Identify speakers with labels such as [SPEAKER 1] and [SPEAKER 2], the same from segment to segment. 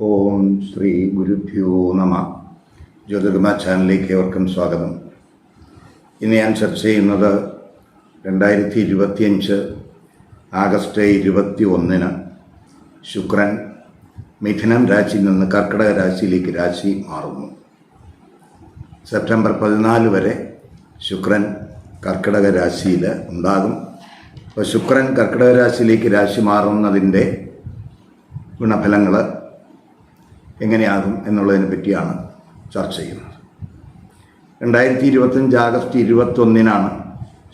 [SPEAKER 1] ഓം ശ്രീ ഗുരുഭ്യോ നമ. ജ്യോതിർമ ചാനലിലേക്ക് ഏവർക്കും സ്വാഗതം. ഇന്ന് ഞാൻ ചർച്ച ചെയ്യുന്നത് രണ്ടായിരത്തി ഇരുപത്തിയഞ്ച് ആഗസ്റ്റ് ഇരുപത്തി ഒന്നിന് ശുക്രൻ മിഥുനം രാശിയിൽ നിന്ന് കർക്കിടക രാശിയിലേക്ക് രാശി മാറുന്നു. സെപ്റ്റംബർ പതിനാല് വരെ ശുക്രൻ കർക്കിടക രാശിയിൽ ഉണ്ടാകും. അപ്പോൾ ശുക്രൻ കർക്കിടക രാശിയിലേക്ക് രാശി മാറുന്നതിന്റെ ഗുണഫലങ്ങൾ എങ്ങനെയാകും എന്നുള്ളതിനെ പറ്റിയാണ് ചർച്ച ചെയ്യുന്നത്. രണ്ടായിരത്തി ഇരുപത്തഞ്ച് ആഗസ്റ്റ് ഇരുപത്തൊന്നിനാണ്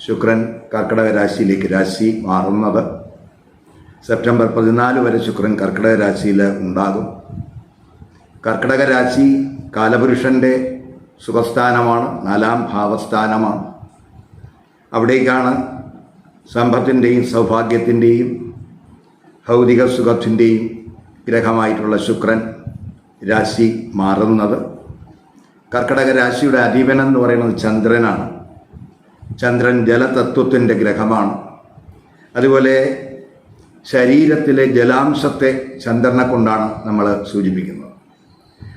[SPEAKER 1] ശുക്രൻ കർക്കിടക രാശിയിലേക്ക് രാശി മാറുന്നത്. സെപ്റ്റംബർ പതിനാല് വരെ ശുക്രൻ കർക്കിടക രാശിയിൽ ഉണ്ടാകും. കർക്കിടക രാശി കാലപുരുഷന്റെ സുഖസ്ഥാനമാണ് നാലാം ഭാവസ്ഥാനമാണ്. അവിടേക്കാണ് സമ്പത്തിന്റെയും സൗഭാഗ്യത്തിന്റെയും ഭൗതിക സുഖത്തിന്റെയും ഗ്രഹമായിട്ടുള്ള ശുക്രൻ രാശി മാറുന്നത്. കർക്കടക രാശിയുടെ അധിപനം എന്ന് പറയുന്നത് ചന്ദ്രനാണ്. ചന്ദ്രൻ ജലതത്വത്തിന്റെ ഗ്രഹമാണ്. അതുപോലെ ശരീരത്തിലെ ജലാംശത്തെ ചന്ദ്രനെ കൊണ്ടാണ് നമ്മൾ സൂചിപ്പിക്കുന്നത്.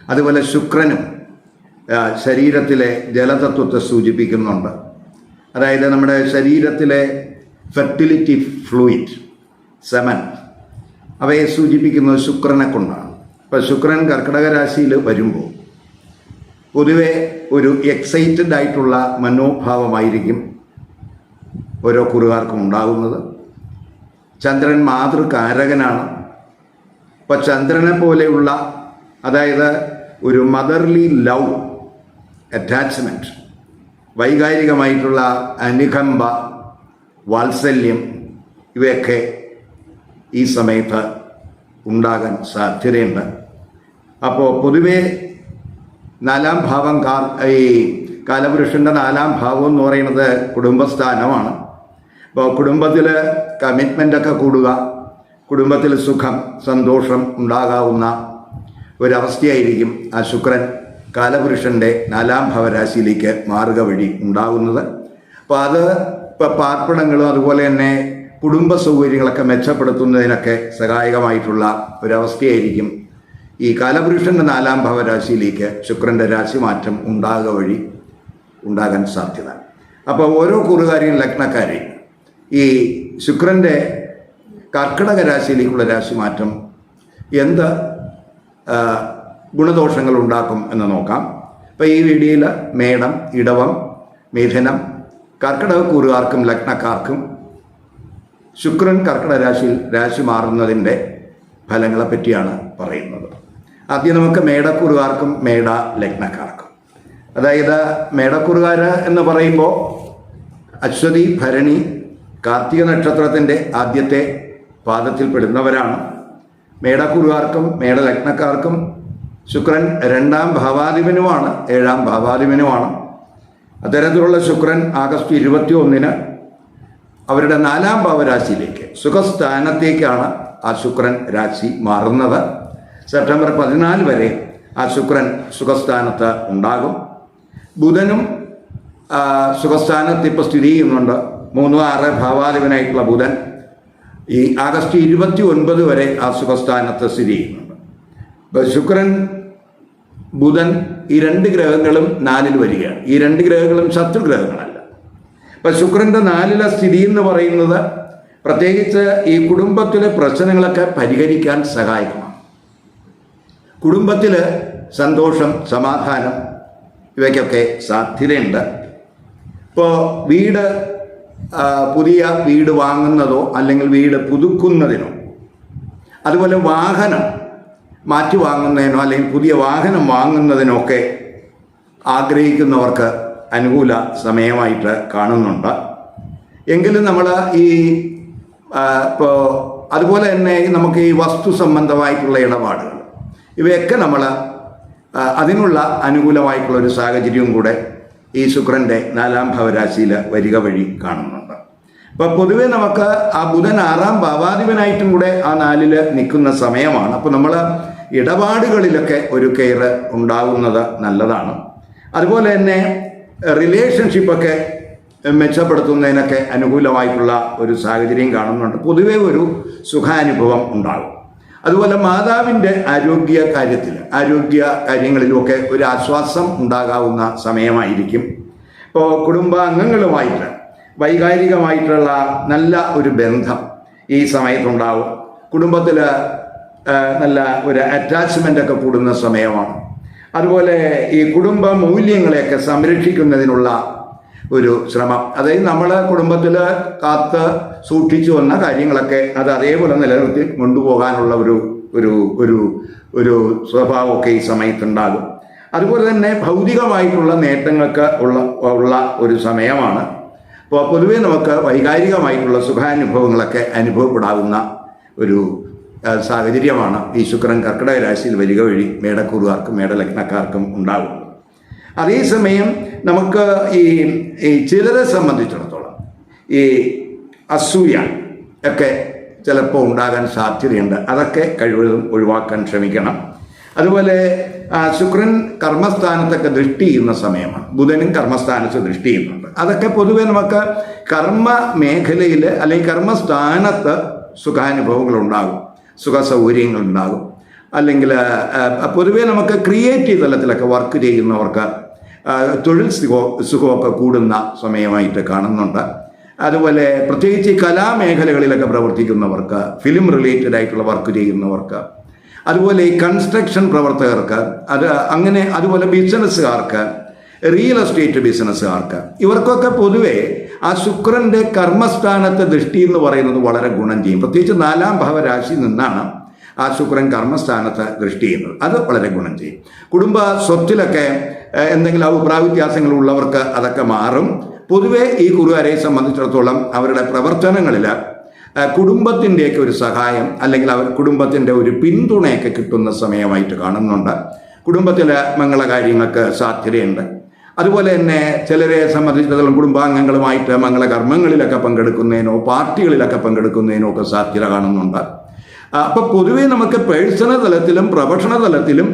[SPEAKER 1] അതുപോലെ ശുക്രനും ശരീരത്തിലെ ജലതത്വത്തെ സൂചിപ്പിക്കുന്നുണ്ട്. അതായത് നമ്മുടെ ശരീരത്തിലെ ഫെർട്ടിലിറ്റി ഫ്ലൂയിഡ് സെമൻ അവയെ സൂചിപ്പിക്കുന്നത് ശുക്രനെ കൊണ്ടാണ്. അപ്പോൾ ശുക്രൻ കർക്കിടക രാശിയിൽ വരുമ്പോൾ പൊതുവെ ഒരു എക്സൈറ്റഡ് ആയിട്ടുള്ള മനോഭാവമായിരിക്കും ഓരോ കുറുകാർക്കും ഉണ്ടാകുന്നത്. ചന്ദ്രൻ മാതൃകാരകനാണ്. അപ്പോൾ ചന്ദ്രനെ പോലെയുള്ള അതായത് ഒരു മദർലി ലവ് അറ്റാച്ച്മെന്റ് വൈകാരികമായിട്ടുള്ള അനുകമ്പ വാത്സല്യം ഇവയൊക്കെ ഈ സമയത്ത് ഉണ്ടാകാൻ സാധ്യതയുണ്ട്. അപ്പോൾ പൊതുവേ നാലാം ഭാവം കാ ഈ കാലപുരുഷന്റെ നാലാം ഭാവം എന്ന് പറയുന്നത് കുടുംബസ്ഥാനമാണ്. അപ്പോൾ കുടുംബത്തിൽ കമ്മിറ്റ്മെന്റൊക്കെ കൂടുക കുടുംബത്തിൽ സുഖം സന്തോഷം ഉണ്ടാകാവുന്ന ഒരവസ്ഥയായിരിക്കും ആ ശുക്രൻ കാലപുരുഷന്റെ നാലാം ഭവരാശിയിലേക്ക് മാറുക വഴി ഉണ്ടാകുന്നത്. അപ്പോൾ അത് ഇപ്പോൾ പാർപ്പിടങ്ങളും അതുപോലെ തന്നെ കുടുംബ സൗകര്യങ്ങളൊക്കെ മെച്ചപ്പെടുത്തുന്നതിനൊക്കെ സഹായകമായിട്ടുള്ള ഒരവസ്ഥയായിരിക്കും ഈ കാലപുരുഷന്റെ നാലാം ഭവരാശിയിലേക്ക് ശുക്രന്റെ രാശിമാറ്റം ഉണ്ടാകുക വഴി ഉണ്ടാകാൻ സാധ്യത അപ്പോൾ ഓരോ കൂറുകാരെയും ലഗ്നക്കാരെയും ഈ ശുക്രന്റെ കർക്കിടക രാശിയിലേക്കുള്ള രാശിമാറ്റം എന്ത് ഗുണദോഷങ്ങൾ ഉണ്ടാക്കും എന്ന് നോക്കാം. അപ്പോൾ ഈ വീഡിയോയിൽ മേടം ഇടവം മിഥുനം കർക്കിടക കൂറുകാർക്കും ലഗ്നക്കാർക്കും ശുക്രൻ കർക്കിടക രാശിയിൽ രാശി മാറുന്നതിന്റെ ഫലങ്ങളെ പറ്റിയാണ് പറയുന്നത്. ആദ്യം നമുക്ക് മേടക്കുറുകാർക്കും മേട ലഗ്നക്കാർക്കും അതായത് മേടക്കുറുകാർ എന്ന് പറയുമ്പോൾ അശ്വതി ഭരണി കാർത്തിക നക്ഷത്രത്തിന്റെ ആദ്യത്തെ പാദത്തിൽപ്പെടുന്നവരാണ്. മേടക്കുറുകാർക്കും മേടലഗ്നക്കാർക്കും ശുക്രൻ രണ്ടാം ഭാവാധിപനുമാണ് ഏഴാം ഭാവാധിപനുമാണ്. അത്തരത്തിലുള്ള ശുക്രൻ ആഗസ്റ്റ് ഇരുപത്തി ഒന്നിന് അവരുടെ നാലാം ഭാവരാശിയിലേക്ക് സുഖസ്ഥാനത്തേക്കാണ് ആ ശുക്രൻ രാശി മാറുന്നത്. സെപ്റ്റംബർ പതിനാല് വരെ ആ ശുക്രൻ സുഖസ്ഥാനത്ത് ഉണ്ടാകും. ബുധനും സുഖസ്ഥാനത്ത് ഇപ്പോൾ സ്ഥിതി ചെയ്യുന്നുണ്ട്. മൂന്ന് ആറ് ഭാവാധിപനായിട്ടുള്ള ബുധൻ. ഈ ആഗസ്റ്റ് ഇരുപത്തി ഒൻപത് വരെ ആ സുഖസ്ഥാനത്ത് സ്ഥിതി ചെയ്യുന്നുണ്ട്. അപ്പോൾ ശുക്രൻ ബുധൻ ഈ രണ്ട് ഗ്രഹങ്ങളും നാലിൽ വരികയാണ്. ഈ രണ്ട് ഗ്രഹങ്ങളും ശത്രുഗ്രഹങ്ങളല്ല ഇപ്പം ശുക്രന്റെ നാലിലെ സ്ഥിതി എന്ന് പറയുന്നത് പ്രത്യേകിച്ച് ഈ കുടുംബത്തിലെ പ്രശ്നങ്ങളൊക്കെ പരിഹരിക്കാൻ സഹായകമാണ്. കുടുംബത്തിൽ സന്തോഷം സമാധാനം ഇവയ്ക്കൊക്കെ സാധ്യതയുണ്ട്. ഇപ്പോൾ വീട് പുതിയ വീട് വാങ്ങുന്നതോ അല്ലെങ്കിൽ വീട് പുതുക്കുന്നതിനോ അതുപോലെ വാഹനം മാറ്റി വാങ്ങുന്നതിനോ അല്ലെങ്കിൽ പുതിയ വാഹനം വാങ്ങുന്നതിനോ ഒക്കെ ആഗ്രഹിക്കുന്നവർക്ക് അനുകൂല സമയമായിട്ട് കാണുന്നുണ്ട്. എങ്കിലും നമ്മൾ ഈ ഇപ്പോൾ അതുപോലെ തന്നെ നമുക്ക് ഈ വസ്തു സംബന്ധമായിട്ടുള്ള ഇടപാടുകൾ ഇവയൊക്കെ നമ്മൾ അതിനുള്ള അനുകൂലമായിട്ടുള്ള ഒരു സാഹചര്യവും കൂടെ ഈ ശുക്രന്റെ നാലാം ഭവരാശിയിൽ വരിക വഴി കാണുന്നുണ്ട്. അപ്പോൾ പൊതുവേ നമുക്ക് ആ ബുധൻ ആറാം ഭാവാധിപനായിട്ടും കൂടെ ആ നാലിൽ നിൽക്കുന്ന സമയമാണ്. അപ്പോൾ നമ്മൾ ഇടപാടുകളിലൊക്കെ ഒരു കെയർ ഉണ്ടാകുന്നത് നല്ലതാണ്. അതുപോലെ തന്നെ റിലേഷൻഷിപ്പൊക്കെ മെച്ചപ്പെടുത്തുന്നതിനൊക്കെ അനുകൂലമായിട്ടുള്ള ഒരു സാഹചര്യം കാണുന്നുണ്ട്. പൊതുവേ ഒരു സുഖാനുഭവം ഉണ്ടാകും. അതുപോലെ മാതാവിന്റെ ആരോഗ്യ കാര്യത്തിൽ ആരോഗ്യ കാര്യങ്ങളിലുമൊക്കെ ഒരു ആശ്വാസം ഉണ്ടാകാവുന്ന സമയമായിരിക്കും. ഇപ്പോൾ കുടുംബാംഗങ്ങളുമായിട്ട് വൈകാരികമായിട്ടുള്ള നല്ല ഒരു ബന്ധം ഈ സമയത്തുണ്ടാവും. കുടുംബത്തിൽ നല്ല ഒരു അറ്റാച്ച്മെന്റ് ഒക്കെ കൂടുന്ന സമയമാണ്. അതുപോലെ ഈ കുടുംബ മൂല്യങ്ങളെയൊക്കെ സംരക്ഷിക്കുന്നതിനുള്ള ഒരു ശ്രമം. അതായത് നമ്മളെ കുടുംബത്തിൽ കാത്ത് സൂക്ഷിച്ചു വന്ന കാര്യങ്ങളൊക്കെ അത് അതേപോലെ നിലനിർത്തി കൊണ്ടുപോകാനുള്ള ഒരു ഒരു ഒരു ഒരു സ്വഭാവമൊക്കെ ഈ സമയത്തുണ്ടാകും അതുപോലെ തന്നെ ഭൗതികമായിട്ടുള്ള നേട്ടങ്ങൾക്ക് ഉള്ള ഉള്ള ഒരു സമയമാണ്. അപ്പോൾ പൊതുവേ നമുക്ക് വൈകാരികമായിട്ടുള്ള സുഖാനുഭവങ്ങളൊക്കെ അനുഭവപ്പെടാവുന്ന ഒരു സാഹചര്യമാണ്. ഈ ശുക്രൻ കർക്കിടക രാശിയിൽ വരിക വഴി മേടക്കൂറുകാർക്കും മേടലഗ്നക്കാർക്കും ഉണ്ടാകും അതേസമയം നമുക്ക് ഈ ഈ ചിലരെ സംബന്ധിച്ചിടത്തോളം ഈ അസൂയ ഒക്കെ ചിലപ്പോൾ ഉണ്ടാകാൻ സാധ്യതയുണ്ട്. അതൊക്കെ കഴിവതും ഒഴിവാക്കാൻ ശ്രമിക്കണം. അതുപോലെ ശുക്രൻ കർമ്മസ്ഥാനത്തൊക്കെ ദൃഷ്ടി ചെയ്യുന്ന സമയമാണ്. ബുധനും കർമ്മസ്ഥാനത്ത് ദൃഷ്ടി ചെയ്യുന്നുണ്ട്. അതൊക്കെ പൊതുവെ നമുക്ക് കർമ്മ മേഖലയിൽ അല്ലെങ്കിൽ കർമ്മസ്ഥാനത്ത് സുഖാനുഭവങ്ങൾ ഉണ്ടാകും സുഖ സൗകര്യങ്ങൾ ഉണ്ടാകും അല്ലെങ്കിൽ പൊതുവേ നമുക്ക് ക്രിയേറ്റീവ് തലത്തിലൊക്കെ വർക്ക് ചെയ്യുന്നവർക്ക് തൊഴിൽ സുഖോ സുഖമൊക്കെ കൂടുന്ന സമയമായിട്ട് കാണുന്നുണ്ട്. അതുപോലെ പ്രത്യേകിച്ച് ഈ കലാമേഖലകളിലൊക്കെ പ്രവർത്തിക്കുന്നവർക്ക് ഫിലിം റിലേറ്റഡ് ആയിട്ടുള്ള വർക്ക് ചെയ്യുന്നവർക്ക് അതുപോലെ ഈ കൺസ്ട്രക്ഷൻ പ്രവർത്തകർക്ക് അത് അങ്ങനെ അതുപോലെ ബിസിനസ്സുകാർക്ക് റിയൽ എസ്റ്റേറ്റ് ബിസിനസ്സുകാർക്ക് ഇവർക്കൊക്കെ പൊതുവേ ആ ശുക്രന്റെ കർമ്മസ്ഥാനത്തെ ദൃഷ്ടി എന്ന് പറയുന്നത് വളരെ ഗുണം ചെയ്യും. പ്രത്യേകിച്ച് നാലാം ഭവരാശിയിൽ നിന്നാണ് ആ ശുക്രൻ കർമ്മസ്ഥാനത്ത് ദൃഷ്ടി ചെയ്യുന്നത്. അത് വളരെ ഗുണം ചെയ്യും. കുടുംബ സ്വത്തിലൊക്കെ എന്തെങ്കിലും അഭിപ്രായ വ്യത്യാസങ്ങൾ ഉള്ളവർക്ക് അതൊക്കെ മാറും. പൊതുവേ ഈ കുറുകാരെ സംബന്ധിച്ചിടത്തോളം അവരുടെ പ്രവർത്തനങ്ങളിൽ കുടുംബത്തിന്റെയൊക്കെ ഒരു സഹായം അല്ലെങ്കിൽ അവർ കുടുംബത്തിന്റെ ഒരു പിന്തുണയൊക്കെ കിട്ടുന്ന സമയമായിട്ട് കാണുന്നുണ്ട്. കുടുംബത്തിലെ മംഗളകാര്യങ്ങൾക്ക് സാധ്യതയുണ്ട്. അതുപോലെ തന്നെ ചിലരെ സംബന്ധിച്ചിടത്തോളം കുടുംബാംഗങ്ങളുമായിട്ട് മംഗളകർമ്മങ്ങളിലൊക്കെ പങ്കെടുക്കുന്നതിനോ പാർട്ടികളിലൊക്കെ പങ്കെടുക്കുന്നതിനോ ഒക്കെ സാധ്യത കാണുന്നുണ്ട്. അപ്പോൾ പൊതുവേ നമുക്ക് പേഴ്സണൽ തലത്തിലും പ്രൊഫഷണൽ തലത്തിലും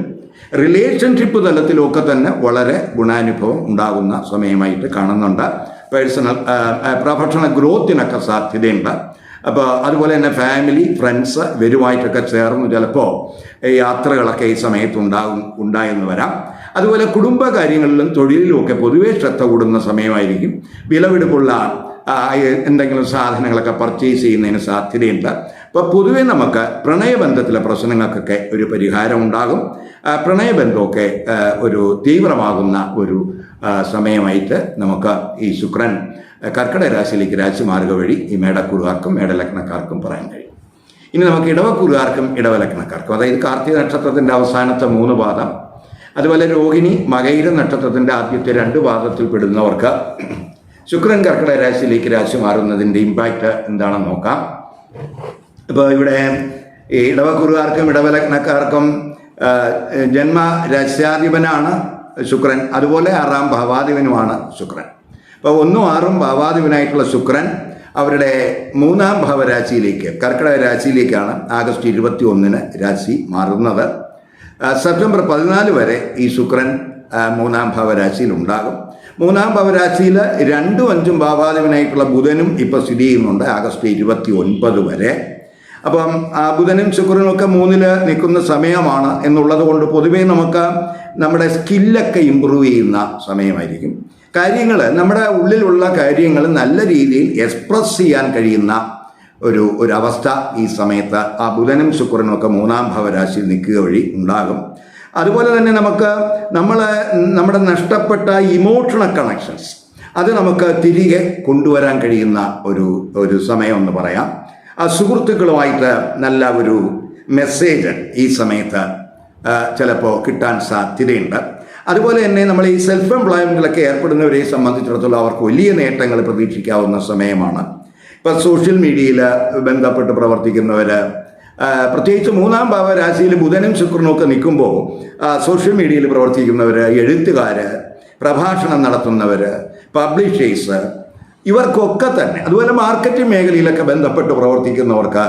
[SPEAKER 1] റിലേഷൻഷിപ്പ് തലത്തിലും ഒക്കെ തന്നെ വളരെ ഗുണാനുഭവം ഉണ്ടാകുന്ന സമയമായിട്ട് കാണുന്നുണ്ട്. പേഴ്സണൽ പ്രൊഫഷണൽ ഗ്രോത്തിനൊക്കെ സാധ്യതയുണ്ട്. അപ്പോൾ അതുപോലെ തന്നെ ഫാമിലി ഫ്രണ്ട്സ് ഇവരുമായിട്ടൊക്കെ ചേർന്ന് ചിലപ്പോൾ യാത്രകളൊക്കെ ഈ സമയത്ത് ഉണ്ടാകും ഉണ്ടായെന്ന് വരാം. അതുപോലെ കുടുംബ കാര്യങ്ങളിലും തൊഴിലിലും ഒക്കെ പൊതുവേ ശ്രദ്ധ കൂടുന്ന സമയമായിരിക്കും. വിലവെടുപ്പുള്ള എന്തെങ്കിലും സാധനങ്ങളൊക്കെ പർച്ചേസ് ചെയ്യുന്നതിന് സാധ്യതയുണ്ട്. അപ്പോൾ പൊതുവെ നമുക്ക് പ്രണയബന്ധത്തിലെ പ്രശ്നങ്ങൾക്കൊക്കെ ഒരു പരിഹാരം ഉണ്ടാകും. പ്രണയബന്ധമൊക്കെ ഒരു തീവ്രമാകുന്ന ഒരു സമയമായിട്ട് നമുക്ക് ഈ ശുക്രൻ കർക്കിടക രാശിയിലേക്ക് രാശി മാറുക വഴി ഈ മേടക്കുറുകാർക്കും മേടലഗ്നക്കാർക്കും പറയാൻ കഴിയും. ഇനി നമുക്ക് ഇടവക്കുറുകാർക്കും ഇടവലഗ്നക്കാർക്കും അതായത് കാർത്തിക നക്ഷത്രത്തിന്റെ അവസാനത്തെ മൂന്ന് പാദം അതുപോലെ രോഹിണി മകയിര നക്ഷത്രത്തിന്റെ ആദ്യത്തെ രണ്ട് പാദത്തിൽ പെടുന്നവർക്ക് ശുക്രൻ കർക്കിടക രാശിയിലേക്ക് രാശി മാറുന്നതിന്റെ ഇമ്പാക്റ്റ് എന്താണെന്ന് നോക്കാം. ഇപ്പോൾ ഇവിടെ ഈ ഇടവക്കുറുകാർക്കും ഇടവലഗ്നക്കാർക്കും ജന്മ രാശ്യാധിപനാണ് ശുക്രൻ. അതുപോലെ ആറാം ഭാവാധിപനുമാണ് ശുക്രൻ. അപ്പോൾ ഒന്നും ആറും ഭാവാധിപനായിട്ടുള്ള ശുക്രൻ അവരുടെ മൂന്നാം ഭാവരാശിയിലേക്ക് കർക്കിടക രാശിയിലേക്കാണ് ആഗസ്റ്റ് ഇരുപത്തി ഒന്നിന് രാശി മാറുന്നത്. സെപ്റ്റംബർ പതിനാല് വരെ ഈ ശുക്രൻ മൂന്നാം ഭാവരാശിയിൽ ഉണ്ടാകും മൂന്നാം ഭാവരാശിയിൽ രണ്ടും അഞ്ചും ഭാവാധിപനായിട്ടുള്ള ബുധനും ഇപ്പോൾ സ്ഥിതി ചെയ്യുന്നുണ്ട് ആഗസ്റ്റ് ഇരുപത്തി ഒൻപത് വരെ. അപ്പം ബുധനും ശുക്രനും ഒക്കെ മൂന്നിൽ നിൽക്കുന്ന സമയമാണ് എന്നുള്ളത് കൊണ്ട് പൊതുവേ നമുക്ക് നമ്മുടെ സ്കില്ലൊക്കെ ഇമ്പ്രൂവ് ചെയ്യുന്ന സമയമായിരിക്കും. കാര്യങ്ങൾ നമ്മുടെ ഉള്ളിലുള്ള കാര്യങ്ങൾ നല്ല രീതിയിൽ എക്സ്പ്രസ് ചെയ്യാൻ കഴിയുന്ന ഒരു ഒരു അവസ്ഥ ഈ സമയത്ത് ആ ബുധനും ശുക്രനും ഒക്കെ മൂന്നാം ഭാവരാശിയിൽ നിൽക്കുക വഴി ഉണ്ടാകും. അതുപോലെ തന്നെ നമുക്ക് നമ്മൾ നമ്മുടെ നഷ്ടപ്പെട്ട ഇമോഷണൽ കണക്ഷൻസ് അത് നമുക്ക് തിരികെ കൊണ്ടുവരാൻ കഴിയുന്ന ഒരു ഒരു സമയം എന്ന് പറയാം. ആ സുഹൃത്തുക്കളുമായിട്ട് നല്ല ഒരു മെസ്സേജ് ഈ സമയത്ത് ചിലപ്പോൾ കിട്ടാൻ സാധ്യതയുണ്ട്. അതുപോലെ തന്നെ നമ്മൾ ഈ സെൽഫ് എംപ്ലോയ്മെന്റിലൊക്കെ ഏർപ്പെടുന്നവരെ സംബന്ധിച്ചിടത്തോളം അവർക്ക് വലിയ നേട്ടങ്ങൾ പ്രതീക്ഷിക്കാവുന്ന സമയമാണ്. ഇപ്പം സോഷ്യൽ മീഡിയയിൽ ബന്ധപ്പെട്ട് പ്രവർത്തിക്കുന്നവർ പ്രത്യേകിച്ച് മൂന്നാം ഭാവ രാശിയിൽ ബുധനും ശുക്രനും ഒക്കെ നിൽക്കുമ്പോൾ സോഷ്യൽ മീഡിയയിൽ പ്രവർത്തിക്കുന്നവർ എഴുത്തുകാർ പ്രഭാഷണം നടത്തുന്നവർ പബ്ലിഷേഴ്സ് ഇവർക്കൊക്കെ തന്നെ അതുപോലെ മാർക്കറ്റിംഗ് മേഖലയിലൊക്കെ ബന്ധപ്പെട്ട് പ്രവർത്തിക്കുന്നവർക്ക്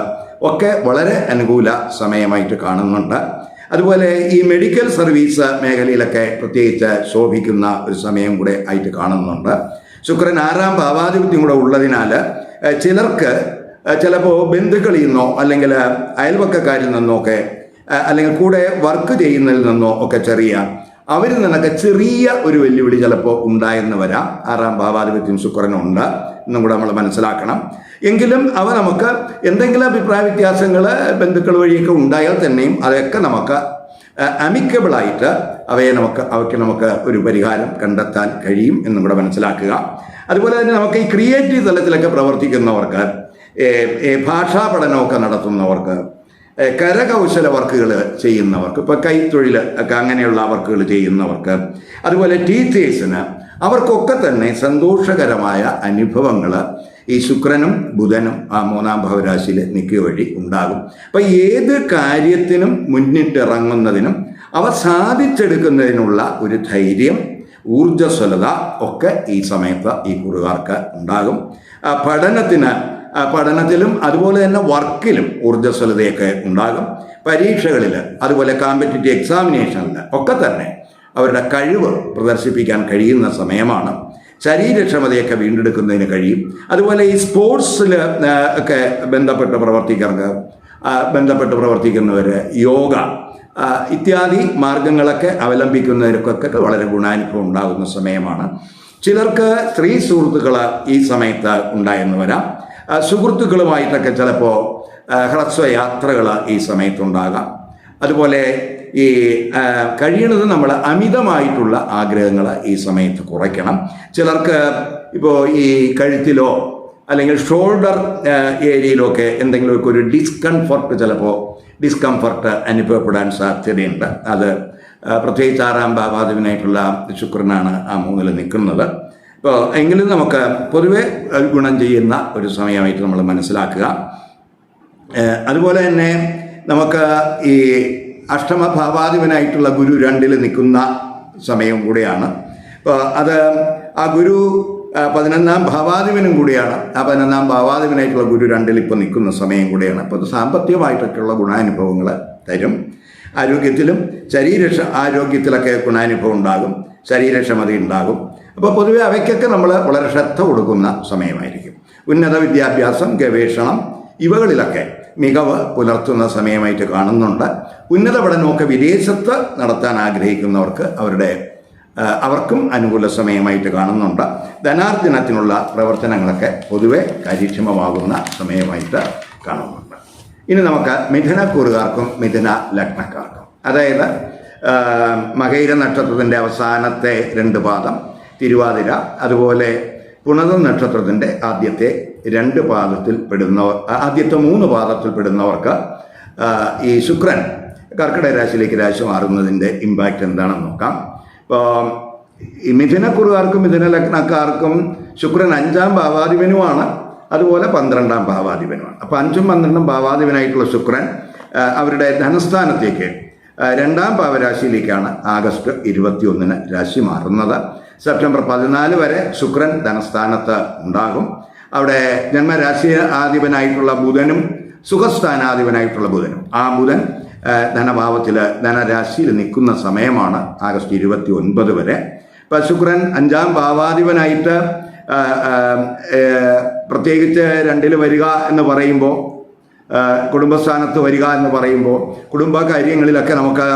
[SPEAKER 1] ഒക്കെ വളരെ അനുകൂല സമയമായിട്ട് കാണുന്നുണ്ട്. അതുപോലെ ഈ മെഡിക്കൽ സർവീസ് മേഖലയിലൊക്കെ പ്രത്യേകിച്ച് ശോഭിക്കുന്ന ഒരു സമയം കൂടെ ആയിട്ട് കാണുന്നുണ്ട്. ശുക്രൻ ആറാം ഭാവാധിപത്യം കൂടെ ഉള്ളതിനാൽ ചിലർക്ക് ചിലപ്പോൾ ബന്ധുക്കളിൽ നിന്നോ അല്ലെങ്കിൽ അയൽവക്കക്കാരിൽ നിന്നോ ഒക്കെ അല്ലെങ്കിൽ കൂടെ വർക്ക് ചെയ്യുന്നതിൽ നിന്നോ ഒക്കെ ചെറിയ അവരിൽ നിന്നൊക്കെ ചെറിയ ഒരു വെല്ലുവിളി ചിലപ്പോൾ ഉണ്ടായെന്ന് വരാം. ആറാം ഭാവാധിപത്യം ശുക്രനുണ്ട്. എന്നും കൂടെ നമ്മൾ മനസ്സിലാക്കണം. എങ്കിലും അവ നമുക്ക് എന്തെങ്കിലും അഭിപ്രായ വ്യത്യാസങ്ങൾ ബന്ധുക്കൾ വഴിയൊക്കെ ഉണ്ടായാൽ തന്നെയും അതൊക്കെ നമുക്ക് അമിക്കബിളായിട്ട് അവയെ നമുക്ക് അവയ്ക്ക് നമുക്ക് ഒരു പരിഹാരം കണ്ടെത്താൻ കഴിയും എന്നും കൂടെ മനസ്സിലാക്കുക. അതുപോലെ തന്നെ നമുക്ക് ഈ ക്രിയേറ്റീവ് തലത്തിലൊക്കെ പ്രവർത്തിക്കുന്നവർക്ക് ഭാഷാ പഠനമൊക്കെ നടത്തുന്നവർക്ക് കരകൗശല വർക്കുകൾ ചെയ്യുന്നവർക്ക് ഇപ്പോൾ കൈത്തൊഴിൽ ഒക്കെ അങ്ങനെയുള്ള വർക്കുകൾ ചെയ്യുന്നവർക്ക് അതുപോലെ ടീച്ചേഴ്സിന് അവർക്കൊക്കെ തന്നെ സന്തോഷകരമായ അനുഭവങ്ങൾ ഈ ശുക്രനും ബുധനും ആ മൂന്നാം ഭവരാശിയിൽ നിൽക്കുക വഴി ഉണ്ടാകും. അപ്പം ഏത് കാര്യത്തിനും മുന്നിട്ടിറങ്ങുന്നതിനും അവ സാധിച്ചെടുക്കുന്നതിനുള്ള ഒരു ധൈര്യം ഊർജസ്വലത ഒക്കെ ഈ സമയത്ത് ഈ കുറുകാർക്ക് ഉണ്ടാകും. പഠനത്തിന് പഠനത്തിലും അതുപോലെ തന്നെ വർക്കിലും ഊർജസ്വലതയൊക്കെ ഉണ്ടാകും. പരീക്ഷകളിൽ അതുപോലെ കോമ്പറ്റേറ്റീവ് എക്സാമിനേഷനിൽ ഒക്കെ തന്നെ അവരുടെ കഴിവ് പ്രദർശിപ്പിക്കാൻ കഴിയുന്ന സമയമാണ്. ശരീരക്ഷമതയൊക്കെ വീണ്ടെടുക്കുന്നതിന് കഴിയും. അതുപോലെ ഈ സ്പോർട്സിൽ ഒക്കെ ബന്ധപ്പെട്ട് പ്രവർത്തിക്കുന്നവർക്ക് ആ, ബന്ധപ്പെട്ട് പ്രവർത്തിക്കുന്നവർ യോഗ ഇത്യാദി മാർഗങ്ങളൊക്കെ അവലംബിക്കുന്നവർക്കൊക്കെ വളരെ ഗുണാനുഭവം ഉണ്ടാകുന്ന സമയമാണ്. ചിലർക്ക് സ്ത്രീ സുഹൃത്തുക്കൾ ഈ സമയത്ത് ഉണ്ടായെന്ന് വരാം. സുഹൃത്തുക്കളുമായിട്ടൊക്കെ ചിലപ്പോൾ ഹ്രസ്വ യാത്രകൾ ഈ സമയത്തുണ്ടാകാം. അതുപോലെ ഈ കഴിയണത് നമ്മൾ അമിതമായിട്ടുള്ള ആഗ്രഹങ്ങൾ ഈ സമയത്ത് കുറയ്ക്കണം. ചിലർക്ക് ഇപ്പോൾ ഈ കഴുത്തിലോ അല്ലെങ്കിൽ ഷോൾഡർ ഏരിയയിലൊക്കെ എന്തെങ്കിലുമൊക്കെ ഒരു ഡിസ്കംഫർട്ട് ചിലപ്പോൾ ഡിസ്കംഫർട്ട് അനുഭവപ്പെടാൻ സാധ്യതയുണ്ട്. അത് പ്രത്യേകിച്ച് ആറാം ഭാവാധിപനായിട്ടുള്ള ശുക്രനാണ് ആ മൂന്നിൽ നിൽക്കുന്നത്. ഇപ്പോൾ എങ്കിലും നമുക്ക് പൊതുവെ ഗുണം ചെയ്യുന്ന ഒരു സമയമായിട്ട് നമ്മൾ മനസ്സിലാക്കുക. അതുപോലെ തന്നെ നമുക്ക് ഈ അഷ്ടമ ഭാവാധിപനായിട്ടുള്ള ഗുരു രണ്ടിൽ നിൽക്കുന്ന സമയം കൂടിയാണ്. അപ്പോൾ അത് ആ ഗുരു പതിനൊന്നാം ഭാവാധിപനും കൂടിയാണ്. ആ പതിനൊന്നാം ഭാവാധിപനായിട്ടുള്ള ഗുരു രണ്ടിൽ ഇപ്പോൾ നിൽക്കുന്ന സമയം കൂടിയാണ്. അപ്പോൾ അത് സാമ്പത്തികമായിട്ടൊക്കെയുള്ള ഗുണാനുഭവങ്ങൾ തരും. ആരോഗ്യത്തിലും ശരീരക്ഷ ആരോഗ്യത്തിലൊക്കെ ഗുണാനുഭവം ഉണ്ടാകും. ശരീരക്ഷമത ഉണ്ടാകും. അപ്പോൾ പൊതുവെ അവയ്ക്കൊക്കെ നമ്മൾ വളരെ ശ്രദ്ധ കൊടുക്കുന്ന സമയമായിരിക്കും. ഉന്നത വിദ്യാഭ്യാസം ഗവേഷണം ഇവകളിലൊക്കെ മികവ് പുലർത്തുന്ന സമയമായിട്ട് കാണുന്നുണ്ട്. ഉന്നത പഠനമൊക്കെ വിദേശത്ത് നടത്താൻ ആഗ്രഹിക്കുന്നവർക്ക് അവരുടെ അവർക്കും അനുകൂല സമയമായിട്ട് കാണുന്നുണ്ട്. ധനാർജനത്തിനുള്ള പ്രവർത്തനങ്ങളൊക്കെ പൊതുവെ കാര്യക്ഷമമാകുന്ന സമയമായിട്ട് കാണുന്നുണ്ട്. ഇനി നമുക്ക് മിഥുനക്കൂറുകാർക്കും മിഥുന ലഗ്നക്കാർക്കും. അതായത് മകൈര നക്ഷത്രത്തിന്റെ അവസാനത്തെ രണ്ട് പാദം തിരുവാതിര അതുപോലെ പുണത നക്ഷത്രത്തിന്റെ ആദ്യത്തെ രണ്ട് പാദത്തിൽ പെടുന്നവർ ആദ്യത്തെ മൂന്ന് പാദത്തിൽ പെടുന്നവർക്ക് ഈ ശുക്രൻ കർക്കിടക രാശിയിലേക്ക് രാശി മാറുന്നതിന്റെ ഇമ്പാക്റ്റ് എന്താണെന്ന് നോക്കാം. ഇപ്പോൾ ഈ മിഥുന ലഗ്നക്കാർക്കും ശുക്രൻ അഞ്ചാം ഭാവാധിപനുമാണ് അതുപോലെ പന്ത്രണ്ടാം ഭാവാധിപനുമാണ്. അപ്പോൾ അഞ്ചും പന്ത്രണ്ടും ഭാവാധിപനായിട്ടുള്ള ശുക്രൻ അവരുടെ ധനസ്ഥാനത്തേക്ക് രണ്ടാം ഭാവരാശിയിലേക്കാണ് ആഗസ്റ്റ് ഇരുപത്തിയൊന്നിന് രാശി മാറുന്നത്. സെപ്റ്റംബർ പതിനാല് വരെ ശുക്രൻ ധനസ്ഥാനത്ത് ഉണ്ടാകും. അവിടെ ജന്മരാശി ആധിപനായിട്ടുള്ള ബുധനും സുഖസ്ഥാനാധിപനായിട്ടുള്ള ബുധനും. ആ ബുധൻ ധനഭാവത്തിൽ ധനരാശിയിൽ നിൽക്കുന്ന സമയമാണ് ആഗസ്റ്റ് ഇരുപത്തി ഒൻപത് വരെ. ഇപ്പം ശുക്രൻ അഞ്ചാം ഭാവാധിപനായിട്ട് പ്രത്യേകിച്ച് രണ്ടിൽ വരിക എന്ന് പറയുമ്പോൾ കുടുംബസ്ഥാനത്ത് വരിക എന്ന് പറയുമ്പോൾ കുടുംബ കാര്യങ്ങളിലൊക്കെ നമുക്ക്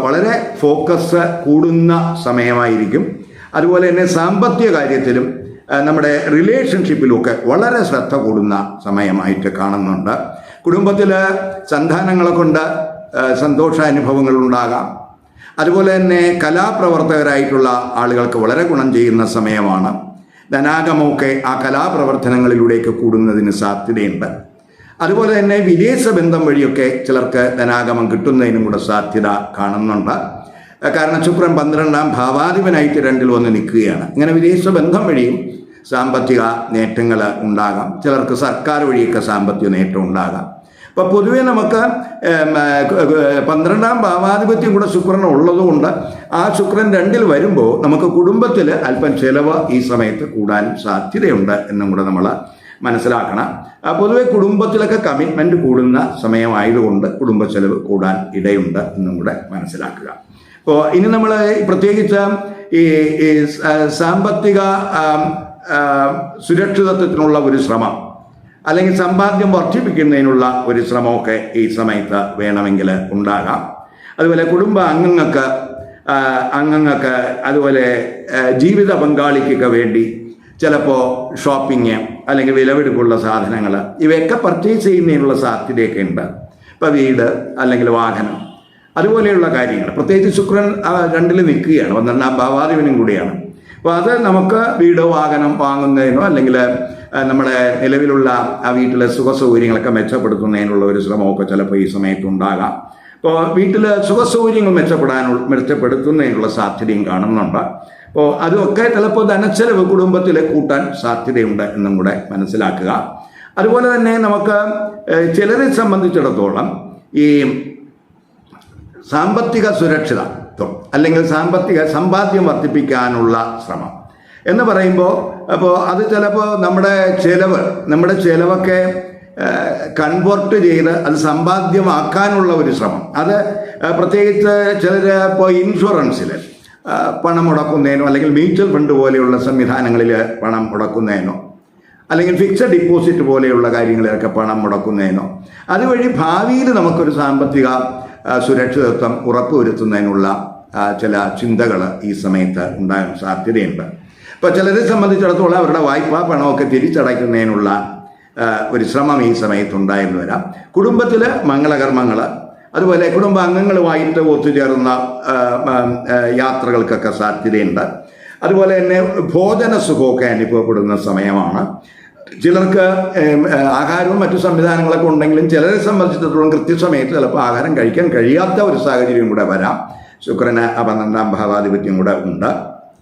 [SPEAKER 1] വളരെ ഫോക്കസ് കൂടുന്ന സമയമായിരിക്കും. അതുപോലെ തന്നെ സാമ്പത്തിക കാര്യത്തിലും നമ്മുടെ റിലേഷൻഷിപ്പിലുമൊക്കെ വളരെ ശ്രദ്ധ കൂടുന്ന സമയമായിട്ട് കാണുന്നുണ്ട്. കുടുംബത്തിൽ സന്താനങ്ങളെ കൊണ്ട് സന്തോഷാനുഭവങ്ങൾ ഉണ്ടാകാം. അതുപോലെ തന്നെ കലാപ്രവർത്തകരായിട്ടുള്ള ആളുകൾക്ക് വളരെ ഗുണം ചെയ്യുന്ന സമയമാണ്. ധനാഗമമൊക്കെ ആ കലാപ്രവർത്തനങ്ങളിലൂടെയൊക്കെ കൂടുന്നതിന് സാധ്യതയുണ്ട്. അതുപോലെ തന്നെ വിദേശ ബന്ധം വഴിയൊക്കെ ചിലർക്ക് ധനാഗമം കിട്ടുന്നതിനും കൂടെ സാധ്യത കാണുന്നുണ്ട്. കാരണം ശുക്രൻ പന്ത്രണ്ടാം ഭാവാധിപനായിട്ട് രണ്ടിൽ വന്ന് നിൽക്കുകയാണ്. ഇങ്ങനെ വിദേശ ബന്ധം വഴിയും സാമ്പത്തിക നേട്ടങ്ങൾ ഉണ്ടാകാം. ചിലർക്ക് സർക്കാർ വഴിയൊക്കെ സാമ്പത്തിക നേട്ടം ഉണ്ടാകാം. അപ്പോൾ പൊതുവെ നമുക്ക് പന്ത്രണ്ടാം ഭാവാധിപത്യം കൂടെ ശുക്രൻ ഉള്ളതുകൊണ്ട് ആ ശുക്രൻ രണ്ടിൽ വരുമ്പോൾ നമുക്ക് കുടുംബത്തിൽ അല്പം ചിലവ് ഈ സമയത്ത് കൂടാനും സാധ്യതയുണ്ട് എന്നും കൂടെ നമ്മൾ മനസ്സിലാക്കണം. പൊതുവെ കുടുംബത്തിലൊക്കെ കമ്മിറ്റ്മെന്റ് കൂടുന്ന സമയമായതുകൊണ്ട് കുടുംബ ചെലവ് കൂടാൻ ഇടയുണ്ട് എന്നും കൂടെ മനസ്സിലാക്കുക. അപ്പോൾ ഇനി നമ്മൾ പ്രത്യേകിച്ച് ഈ സാമ്പത്തിക സുരക്ഷിതത്വത്തിനുള്ള ഒരു ശ്രമം അല്ലെങ്കിൽ സമ്പാദ്യം വർദ്ധിപ്പിക്കുന്നതിനുള്ള ഒരു ശ്രമമൊക്കെ ഈ സമയത്ത് വേണമെങ്കിൽ ഉണ്ടാകാം. അതുപോലെ കുടുംബ അംഗങ്ങൾക്ക് അംഗങ്ങൾക്ക് അതുപോലെ ജീവിത പങ്കാളിക്കൊക്കെ വേണ്ടി ചിലപ്പോൾ ഷോപ്പിങ് അല്ലെങ്കിൽ വിലവെടുപ്പുള്ള സാധനങ്ങൾ ഇവയൊക്കെ പർച്ചേസ് ചെയ്യുന്നതിനുള്ള സാധ്യതയൊക്കെ ഉണ്ട്. ഇപ്പോൾ വീട് അല്ലെങ്കിൽ വാഹനം അതുപോലെയുള്ള കാര്യങ്ങൾ. പ്രത്യേകിച്ച് ശുക്രൻ രണ്ടിൽ നിൽക്കുകയാണ്. പന്ത്രണ്ടാം ഭാവാധിപനും കൂടിയാണ്. അപ്പോൾ അത് നമുക്ക് വീടോ വാഹനം വാങ്ങുന്നതിനോ അല്ലെങ്കിൽ നമ്മുടെ നിലവിലുള്ള ആ വീട്ടിലെ സുഖ സൗകര്യങ്ങളൊക്കെ മെച്ചപ്പെടുത്തുന്നതിനുള്ള ഒരു ശ്രമമൊക്കെ ചിലപ്പോൾ ഈ സമയത്ത് ഉണ്ടാകാം. അപ്പോൾ വീട്ടിൽ സുഖ സൗകര്യങ്ങൾ മെച്ചപ്പെടാനുള്ള മെച്ചപ്പെടുത്തുന്നതിനുള്ള സാധ്യതയും കാണുന്നുണ്ട്. അപ്പോൾ അതൊക്കെ ചിലപ്പോൾ ധനച്ചെലവ് കുടുംബത്തിൽ കൂട്ടാൻ സാധ്യതയുണ്ട് എന്നും കൂടെ മനസ്സിലാക്കുക. അതുപോലെ തന്നെ നമുക്ക് ചിലരെ സംബന്ധിച്ചിടത്തോളം ഈ സാമ്പത്തിക സുരക്ഷിതത്വം അല്ലെങ്കിൽ സാമ്പത്തിക സമ്പാദ്യം വർദ്ധിപ്പിക്കാനുള്ള ശ്രമം എന്ന് പറയുമ്പോൾ അപ്പോൾ അത് ചിലപ്പോൾ നമ്മുടെ ചിലവ് നമ്മുടെ ചിലവൊക്കെ കൺവേർട്ട് ചെയ്ത് അത് സമ്പാദ്യമാക്കാനുള്ള ഒരു ശ്രമം. അത് പ്രത്യേകിച്ച് ചിലർ ഇപ്പോൾ ഇൻഷുറൻസിൽ പണം മുടക്കുന്നതിനോ അല്ലെങ്കിൽ മ്യൂച്വൽ ഫണ്ട് പോലെയുള്ള സംവിധാനങ്ങളിൽ പണം മുടക്കുന്നതിനോ അല്ലെങ്കിൽ ഫിക്സഡ് ഡിപ്പോസിറ്റ് പോലെയുള്ള കാര്യങ്ങളിലൊക്കെ പണം മുടക്കുന്നതിനോ അതുവഴി ഭാവിയിൽ നമുക്കൊരു സാമ്പത്തിക സുരക്ഷിതത്വം ഉറപ്പുവരുത്തുന്നതിനുള്ള ചില ചിന്തകൾ ഈ സമയത്ത് ഉണ്ടാകാൻ സാധ്യതയുണ്ട്. അപ്പോൾ ചിലരെ സംബന്ധിച്ചിടത്തോളം അവരുടെ വായ്പാ പണമൊക്കെ തിരിച്ചടയ്ക്കുന്നതിനുള്ള ഒരു ശ്രമം ഈ സമയത്ത് ഉണ്ടായിരുന്നു വരാം. കുടുംബത്തിൽ മംഗളകർമ്മങ്ങൾ അതുപോലെ കുടുംബാംഗങ്ങളുമായിട്ട് ഒത്തുചേർന്ന യാത്രകൾക്കൊക്കെ സാധ്യതയുണ്ട്. അതുപോലെ തന്നെ ഭോജന സുഖമൊക്കെ അനുഭവപ്പെടുന്ന സമയമാണ്. ചിലർക്ക് ആഹാരവും മറ്റു സംവിധാനങ്ങളൊക്കെ ഉണ്ടെങ്കിലും ചിലരെ സംബന്ധിച്ചിടത്തോളം കൃത്യസമയത്ത് ചിലപ്പോൾ ആഹാരം കഴിക്കാൻ കഴിയാത്ത ഒരു സാഹചര്യം കൂടെ വരാം. ശുക്രന് പന്ത്രണ്ടാം ഭാവാധിപത്യം കൂടെ ഉണ്ട്.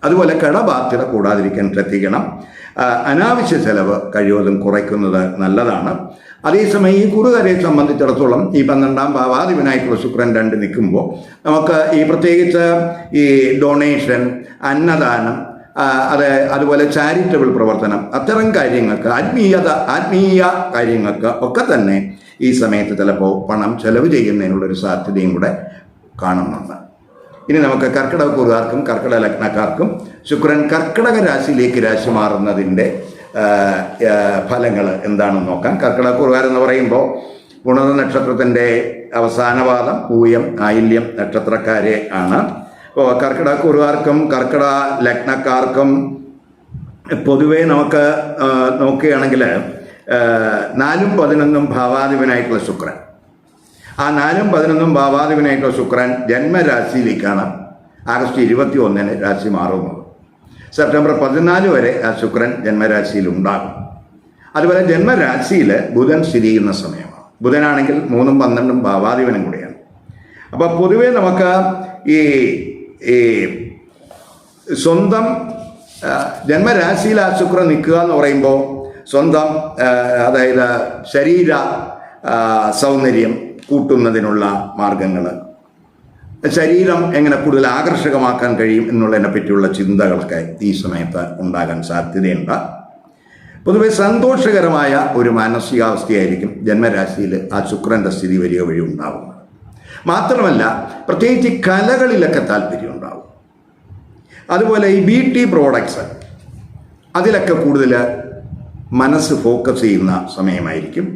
[SPEAKER 1] അതുപോലെ കടബാധ്യത കൂടാതിരിക്കാൻ ശ്രദ്ധിക്കണം. അനാവശ്യ ചെലവ് കഴിവതും കുറയ്ക്കുന്നത് നല്ലതാണ്. അതേസമയം ഈ കുറുകരയെ സംബന്ധിച്ചിടത്തോളം ഈ പന്ത്രണ്ടാം ഭാവാധിപനായിട്ടുള്ള ശുക്രൻ രണ്ട് നിൽക്കുമ്പോൾ നമുക്ക് ഈ പ്രത്യേകിച്ച് ഈ ഡൊണേഷൻ അന്നദാനം അത് അതുപോലെ ചാരിറ്റബിൾ പ്രവർത്തനം അത്തരം കാര്യങ്ങൾക്ക് ആത്മീയത ആത്മീയ കാര്യങ്ങൾക്ക് ഒക്കെ തന്നെ ഈ സമയത്ത് ചിലപ്പോൾ പണം ചെലവ് ചെയ്യുന്നതിനുള്ളൊരു സാധ്യതയും കൂടെ കാണുന്നുണ്ട്. ഇനി നമുക്ക് കർക്കിടക കൂറുകാർക്കും കർക്കിടക ലഗ്നക്കാർക്കും ശുക്രൻ കർക്കിടക രാശിയിലേക്ക് രാശി മാറുന്നതിന്റെ ഫലങ്ങൾ എന്താണെന്ന് നോക്കാം. കർക്കിടക കൂറുകാരെന്ന് പറയുമ്പോൾ ഗുണത നക്ഷത്രത്തിന്റെ അവസാന പാദം പൂയം ആയില്യം നക്ഷത്രക്കാരെ ആണ്. അപ്പോൾ കർക്കിടക കുറുകാർക്കും കർക്കിടക ലഗ്നക്കാർക്കും പൊതുവേ നമുക്ക് നോക്കുകയാണെങ്കിൽ നാലും പതിനൊന്നും ഭാവാധിപനായിട്ടുള്ള ശുക്രൻ. ആ നാലും പതിനൊന്നും ഭാവാധിപനായിട്ടുള്ള ശുക്രൻ ജന്മരാശിയിലേക്കാണ്. ആഗസ്റ്റ് ഇരുപത്തി ഒന്നിന് രാശി മാറുന്നത്. സെപ്റ്റംബർ പതിനാല് വരെ ആ ശുക്രൻ ജന്മരാശിയിൽ ഉണ്ടാകും അതുപോലെ ജന്മരാശിയിൽ ബുധൻ സ്ഥിതി ചെയ്യുന്ന സമയമാണ്. ബുധനാണെങ്കിൽ മൂന്നും പന്ത്രണ്ടും ഭാവാധിപനും കൂടിയാണ്. അപ്പോൾ പൊതുവേ നമുക്ക് ഈ ഈ സ്വന്തം ജന്മരാശിയിൽ ആ ശുക്രൻ നിൽക്കുക എന്ന് പറയുമ്പോൾ സ്വന്തം അതായത് ശരീര സൗന്ദര്യം കൂട്ടുന്നതിനുള്ള മാർഗങ്ങൾ ശരീരം എങ്ങനെ കൂടുതൽ ആകർഷകമാക്കാൻ കഴിയും എന്നുള്ളതിനെ പറ്റിയുള്ള ചിന്തകളൊക്കെ ഈ സമയത്ത് ഉണ്ടാകാൻ സാധ്യതയുണ്ട്. പൊതുവെ സന്തോഷകരമായ ഒരു മാനസികാവസ്ഥയായിരിക്കും ജന്മരാശിയിൽ ആ ശുക്രന്റെ സ്ഥിതി വരിക വഴി ഉണ്ടാവും മാത്രമല്ല പ്രത്യേകിച്ച് കലകളിലൊക്കെ താല്പര്യം ഉണ്ടാവും. അതുപോലെ ഈ ബ്യൂട്ടി പ്രോഡക്ട്സ് അതിലൊക്കെ കൂടുതൽ മനസ്സ് ഫോക്കസ് ചെയ്യുന്ന സമയമായിരിക്കും.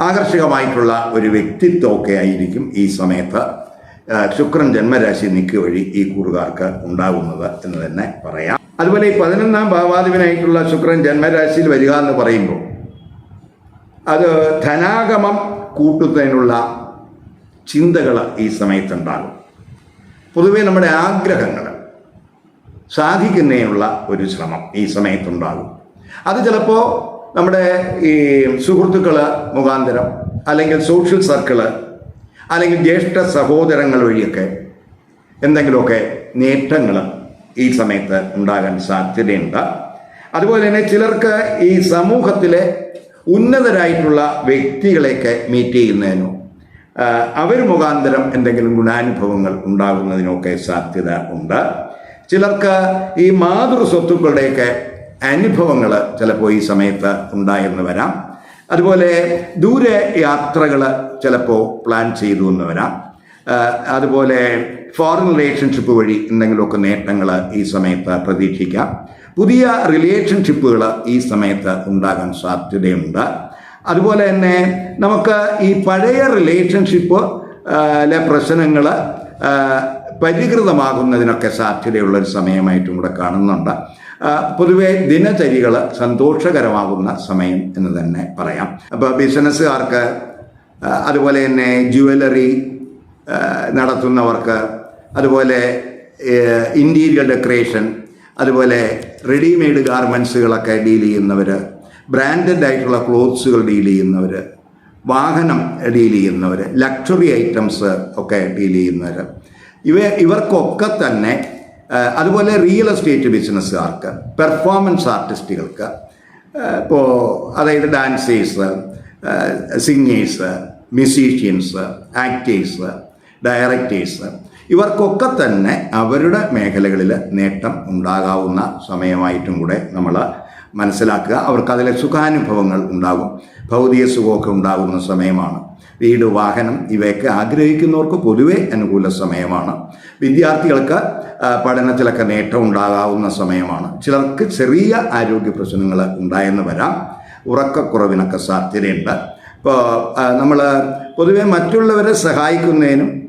[SPEAKER 1] ആകർഷകമായിട്ടുള്ള ഒരു വ്യക്തിത്വമൊക്കെ ആയിരിക്കും ഈ സമയത്ത് ശുക്രൻ ജന്മരാശി നിൽക്കുക വഴി ഈ കൂറുകാർക്ക് ഉണ്ടാകുന്നത് എന്ന് തന്നെ പറയാം. അതുപോലെ ഈ പതിനൊന്നാം ഭാവാധിപനായിട്ടുള്ള ശുക്രൻ ജന്മരാശിയിൽ വരിക എന്ന് പറയുമ്പോൾ അത് ധനാഗമം കൂട്ടുന്നതിനുള്ള ചിന്തകൾ ഈ സമയത്തുണ്ടാകും. പൊതുവെ നമ്മുടെ ആഗ്രഹങ്ങൾ സാധിക്കുന്നതിനുള്ള ഒരു ശ്രമം ഈ സമയത്തുണ്ടാകും. അത് ചിലപ്പോൾ നമ്മുടെ ഈ സുഹൃത്തുക്കൾ മുഖാന്തരം അല്ലെങ്കിൽ സോഷ്യൽ സർക്കിൾ അല്ലെങ്കിൽ ജ്യേഷ്ഠ സഹോദരങ്ങൾ വഴിയൊക്കെ എന്തെങ്കിലുമൊക്കെ നേട്ടങ്ങൾ ഈ സമയത്ത് ഉണ്ടാകാൻ സാധ്യതയുണ്ട്. അതുപോലെ തന്നെ ചിലർക്ക് ഈ സമൂഹത്തിലെ ഉന്നതരായിട്ടുള്ള വ്യക്തികളെയൊക്കെ മീറ്റ് ചെയ്യുന്നതിനോ അവർ മുഖാന്തരം എന്തെങ്കിലും ഗുണാനുഭവങ്ങൾ ഉണ്ടാകുന്നതിനൊക്കെ സാധ്യത ഉണ്ട്. ചിലർക്ക് ഈ മാതൃ സ്വത്തുക്കളുടെയൊക്കെ അനുഭവങ്ങൾ ചിലപ്പോൾ ഈ സമയത്ത് ഉണ്ടായെന്ന് വരാം. അതുപോലെ ദൂരെ യാത്രകൾ ചിലപ്പോൾ പ്ലാൻ ചെയ്തു എന്ന് വരാം. അതുപോലെ ഫോറിൻ റിലേഷൻഷിപ്പ് വഴി എന്തെങ്കിലുമൊക്കെ നേട്ടങ്ങൾ ഈ സമയത്ത് പ്രതീക്ഷിക്കാം. പുതിയ റിലേഷൻഷിപ്പുകൾ ഈ സമയത്ത് ഉണ്ടാകാൻ സാധ്യതയുണ്ട്. അതുപോലെ തന്നെ നമുക്ക് ഈ പഴയ റിലേഷൻഷിപ്പ് പ്രശ്നങ്ങൾ പരിഹൃതമാകുന്നതിനൊക്കെ സാധ്യതയുള്ള ഒരു സമയമായിട്ടും കൂടെ കാണുന്നുണ്ട്. പൊതുവെ ദിനചര്യകൾ സന്തോഷകരമാകുന്ന സമയം എന്ന് തന്നെ പറയാം. അപ്പോൾ ബിസിനസ്സുകാർക്ക് അതുപോലെ തന്നെ ജുവലറി നടത്തുന്നവർക്ക് അതുപോലെ ഇന്റീരിയർ ഡെക്കറേഷൻ അതുപോലെ റെഡിമെയ്ഡ് ഗാർമെൻസുകളൊക്കെ ഡീൽ ചെയ്യുന്നവർ ബ്രാൻഡഡ് ആയിട്ടുള്ള ക്ലോത്ത്സുകൾ ഡീൽ ചെയ്യുന്നവർ വാഹനം ഡീൽ ചെയ്യുന്നവർ ലക്ഷറി ഐറ്റംസ് ഒക്കെ ഡീൽ ചെയ്യുന്നവർ ഇവ ഇവർക്കൊക്കെ തന്നെ അതുപോലെ റിയൽ എസ്റ്റേറ്റ് ബിസിനസ്സുകാർക്ക് പെർഫോമൻസ് ആർട്ടിസ്റ്റുകൾക്ക് ഇപ്പോൾ അതായത് dancers singers musicians actors directors ഇവർക്കൊക്കെ തന്നെ അവരുടെ മേഖലകളിൽ നേട്ടം ഉണ്ടാകാവുന്ന സമയമായിട്ടും കൂടെ നമ്മൾ മനസ്സിലാക്കുക. അവർക്ക് അതിലെ സുഖാനുഭവങ്ങൾ ഉണ്ടാകും. ഭൗതിക സുഖമൊക്കെ ഉണ്ടാകുന്ന സമയമാണ്. വീട് വാഹനം ഇവയൊക്കെ ആഗ്രഹിക്കുന്നവർക്ക് പൊതുവെ അനുകൂല സമയമാണ്. വിദ്യാർത്ഥികൾക്ക് പഠനത്തിലൊക്കെ നേട്ടം ഉണ്ടാകാവുന്ന സമയമാണ്. ചിലർക്ക് ചെറിയ ആരോഗ്യ പ്രശ്നങ്ങൾ ഉണ്ടായെന്ന് വരാം. ഉറക്കക്കുറവിനൊക്കെ സാധ്യതയുണ്ട്. ഇപ്പോൾ നമ്മൾ പൊതുവെ മറ്റുള്ളവരെ സഹായിക്കുന്നതിനും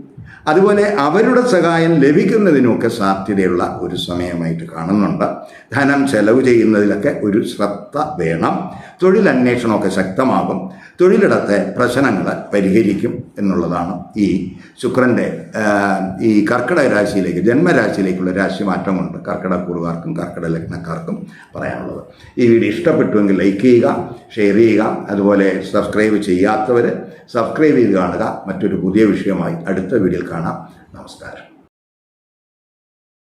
[SPEAKER 1] അതുപോലെ അവരുടെ സഹായം ലഭിക്കുന്നതിനൊക്കെ സാധ്യതയുള്ള ഒരു സമയമായിട്ട് കാണുന്നുണ്ട്. ധനം ചെലവ് ചെയ്യുന്നതിലൊക്കെ ഒരു ശ്രദ്ധ വേണം. തൊഴിലന്വേഷണമൊക്കെ ശക്തമാകും. തൊഴിലിടത്തെ പ്രശ്നങ്ങൾ പരിഹരിക്കും എന്നുള്ളതാണ് ഈ ശുക്രന്റെ ഈ കർക്കിടക രാശിയിലേക്ക് ജന്മരാശിയിലേക്കുള്ള രാശിമാറ്റം കൊണ്ട് കർക്കിടകൂറുകാർക്കും കർക്കിടക ലഗ്നക്കാർക്കും പറയാനുള്ളത്. ഈ വീഡിയോ ഇഷ്ടപ്പെട്ടുവെങ്കിൽ ലൈക്ക് ചെയ്യുക ഷെയർ ചെയ്യുക അതുപോലെ സബ്സ്ക്രൈബ് ചെയ്യാത്തവർ സബ്സ്ക്രൈബ് ചെയ്ത് കാണുക. മറ്റൊരു പുതിയ വിഷയമായി അടുത്ത വീഡിയോയിൽ കാണാം. നമസ്കാരം.